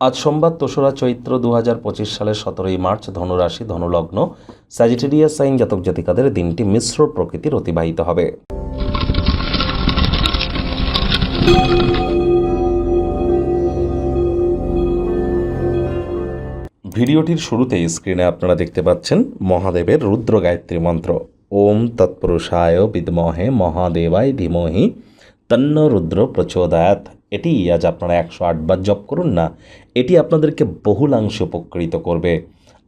আজ সোমবার তোসরা চৈত্র দু হাজার পঁচিশ সালের সতেরোই মার্চ ধনুরাশি ধনুলগ্ন স্যাজিটেরিয়াস সাইন জাতক জাতিকাদের দিনটি মিশ্র প্রকৃতির অতিবাহিত হবে। ভিডিওটির শুরুতেই স্ক্রিনে আপনারা দেখতে পাচ্ছেন মহাদেবের রুদ্র গায়ত্রী মন্ত্র। ওম তৎপুরুষায় বিদ্মহে মহাদেবায় ধীমহি তন্ন রুদ্র প্রচোদয়াত এটি আজ আপনারা একশো আটবার জপ করুন না, এটি আপনাদেরকে বহুলাংশে উপকৃত করবে।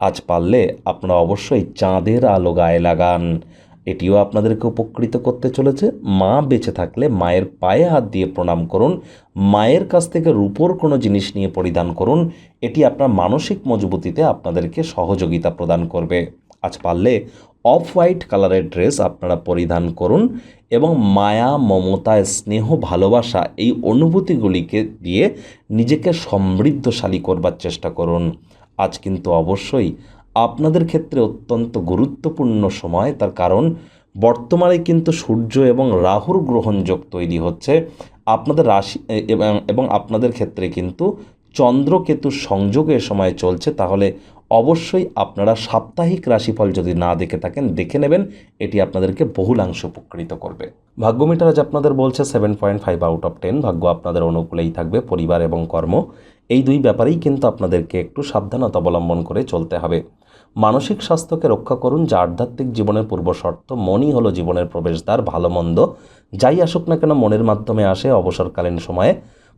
আজ পারলে আপনারা অবশ্যই চাঁদের আলো গায়ে লাগান। এটিও আপনাদেরকে উপকৃত করতে চলেছে। মা বেঁচে থাকলে মায়ের পায়ে হাত দিয়ে প্রণাম করুন, মায়ের কাছ থেকে রূপোর কোনো জিনিস নিয়ে পরিধান করুন, এটি আপনার মানসিক মজবুতিতে আপনাদেরকে সহযোগিতা প্রদান করবে। আজ পারলে অফ হোয়াইট কালারের ড্রেস আপনারা পরিধান করুন এবং মায়া, মমতা, স্নেহ, ভালোবাসা এই অনুভূতিগুলিকে দিয়ে নিজেকে সমৃদ্ধশালী করবার চেষ্টা করুন। আজ কিন্তু অবশ্যই আপনাদের ক্ষেত্রে অত্যন্ত গুরুত্বপূর্ণ সময়, তার কারণ বর্তমানে কিন্তু সূর্য এবং রাহুর গ্রহণযোগ তৈরি হচ্ছে। আপনাদের রাশি এবং আপনাদের ক্ষেত্রে কিন্তু চন্দ্রকেতুর সংযোগে এ সময় চলছে, তাহলে অবশ্যই আপনারা সাপ্তাহিক রাশিফল যদি না দেখে থাকেন, দেখে নেবেন। এটি আপনাদেরকে বহুলাংশ উপকৃত করবে। ভাগ্যমিটার আজ আপনাদের বলছে seven point five out of ten ভাগ্য আপনাদের অনুকূলেই থাকবে, পরিবার এবং কর্ম। এই দুই ব্যাপারেই কিন্তু আপনাদেরকে একটু সাবধানতা অবলম্বন করে চলতে হবে। মানসিক স্বাস্থ্যকে রক্ষা করুন। যা আধ্যাত্মিক জীবনের পূর্ব শর্ত, মনই হলো জীবনের প্রবেশদ্বার, ভালো মন্দ। যাই আসুক না কেন, মনের মাধ্যমে আসে অবসরকালীন সময়ে।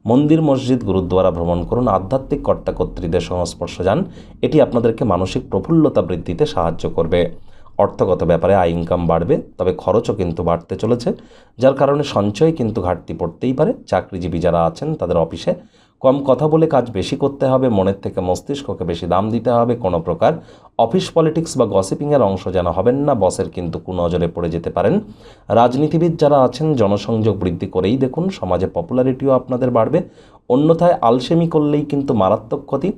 মন্দির, মসজিদ, গুরুদ্বারা ভ্রমণ করুন। আধ্যাত্মিক কর্তাকর্ত্রীদের সংস্পর্শ যান। এটি আপনাদেরকে মানসিক প্রফুল্লতা বৃদ্ধিতে সাহায্য করবে। অর্থগত ব্যাপারে আয় ইনকাম বাড়বে, তবে খরচও কিন্তু বাড়তে চলেছে, যার কারণে সঞ্চয় কিন্তু ঘাটতি পড়তেই পারে। চাকরিজীবী যারা আছেন, তাদের অফিসে কম কথা বলে কাজ বেশি করতে হবে, মনের থেকে মস্তিষ্ককে বেশি দাম দিতে হবে, কোনো প্রকার অফিস পলিটিক্স বা গসিপিংয়ের অংশ যেন হবেন না, বসের কিন্তু কুনজরে পড়ে যেতে পারেন। রাজনীতিবিদ যারা আছেন, জনসংযোগ বৃদ্ধি করেই দেখুন, সমাজে পপুলারিটিও আপনাদের বাড়বে। অন্যথায় আলসেমি করলেই কিন্তু মারাত্মক ক্ষতি।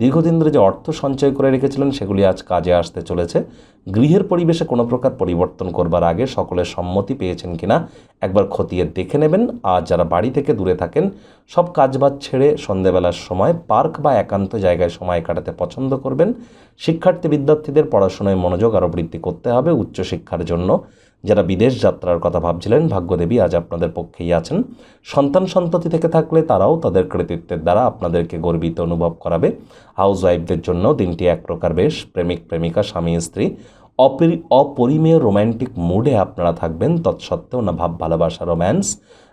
দীর্ঘদিন ধরে যে অর্থ সঞ্চয় করে রেখেছিলেন, সেগুলি আজ কাজে আসতে চলেছে। গৃহের পরিবেশে কোনো প্রকার পরিবর্তন করবার আগে সকলের সম্মতি পেয়েছেন কিনা, একবার খতিয়ে দেখে নেবেন। আর যারা বাড়ি থেকে দূরে থাকেন, সব কাজবাজ ছেড়ে সন্ধেবেলার সময় পার্ক বা একান্ত জায়গায় সময় কাটাতে পছন্দ করবেন। শিক্ষার্থী বিদ্যার্থীদের পড়াশোনায় মনোযোগ আরও বৃদ্ধি করতে হবে উচ্চশিক্ষার জন্য। যারা বিদেশ যাত্রার কথা ভাবছিলেন, ভাগ্যদেবী আজ আপনাদের পক্ষেই আছেন। সন্তান সন্ততি থেকে থাকলে তারাও তাদের কৃতিত্বের দ্বারা আপনাদেরকে গর্বিত অনুভব করাবে। হাউস ওয়াইফদের জন্য দিনটি এক প্রকার বেশ প্রেমিক, প্রেমিকা, স্বামী, স্ত্রী, অপরি, অপরিমেয় রোম্যান্টিক মুডে আপনারা থাকবেন। তৎসত্ত্বেও না ভাব, ভালোবাসা, রোম্যান্স,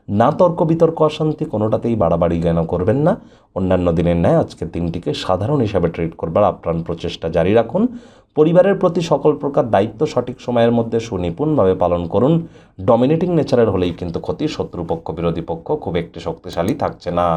না তর্ক, বিতর্ক, অশান্তি কোনোটাতেই বাড়াবাড়ি জ্ঞান করবেন না। অন্যান্য দিনের ন্যায় আজকের দিনটিকে সাধারণ হিসাবে ট্রিট করবার আপ্রাণ প্রচেষ্টা জারি রাখুন। পরিবারের প্রতি সকল প্রকার দায়িত্ব সঠিক সময়ের মধ্যে সুনিপুণভাবে পালন করুন। ডমিনেটিং নেচারের হলেই কিন্তু ক্ষতি, শত্রুপক্ষ, বিরোধী পক্ষ খুব একটি শক্তিশালী থাকছে না।